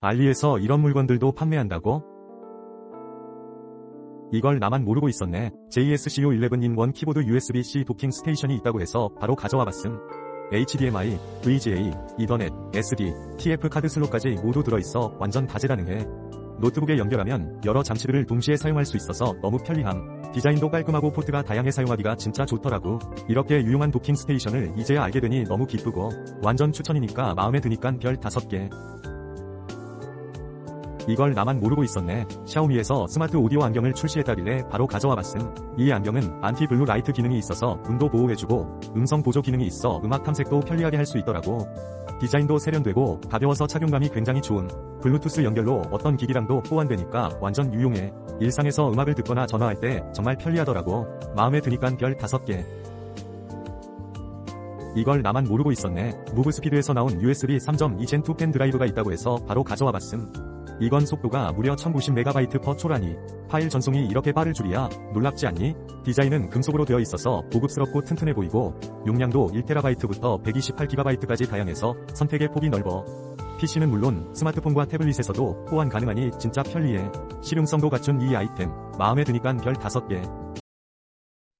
알리에서 이런 물건들도 판매한다고? 이걸 나만 모르고 있었네. JSCO 11in1 키보드 USB-C 도킹 스테이션이 있다고 해서 바로 가져와 봤음. HDMI, VGA, 이더넷, SD, TF 카드 슬롯까지 모두 들어있어 완전 다재다능해. 노트북에 연결하면 여러 장치들을 동시에 사용할 수 있어서 너무 편리함. 디자인도 깔끔하고 포트가 다양해 사용하기가 진짜 좋더라고. 이렇게 유용한 도킹 스테이션을 이제야 알게 되니 너무 기쁘고 완전 추천이니까 마음에 드니깐 별 5개. 이걸 나만 모르고 있었네. 샤오미에서 스마트 오디오 안경을 출시했다길래 바로 가져와 봤음. 이 안경은 안티 블루 라이트 기능이 있어서 눈도 보호해주고 음성 보조 기능이 있어 음악 탐색도 편리하게 할 수 있더라고. 디자인도 세련되고 가벼워서 착용감이 굉장히 좋은 블루투스 연결로 어떤 기기랑도 호환되니까 완전 유용해. 일상에서 음악을 듣거나 전화할 때 정말 편리하더라고. 마음에 드니깐 별 5개. 이걸 나만 모르고 있었네. 무브스피드에서 나온 USB 3.2 젠2 펜 드라이브가 있다고 해서 바로 가져와 봤음. 이건 속도가 무려 1090MB 퍼 초라니. 파일 전송이 이렇게 빠를 줄이야 놀랍지 않니? 디자인은 금속으로 되어 있어서 고급스럽고 튼튼해 보이고 용량도 1TB부터 128GB까지 다양해서 선택의 폭이 넓어. PC는 물론 스마트폰과 태블릿에서도 호환 가능하니 진짜 편리해. 실용성도 갖춘 이 아이템 마음에 드니깐 별 5개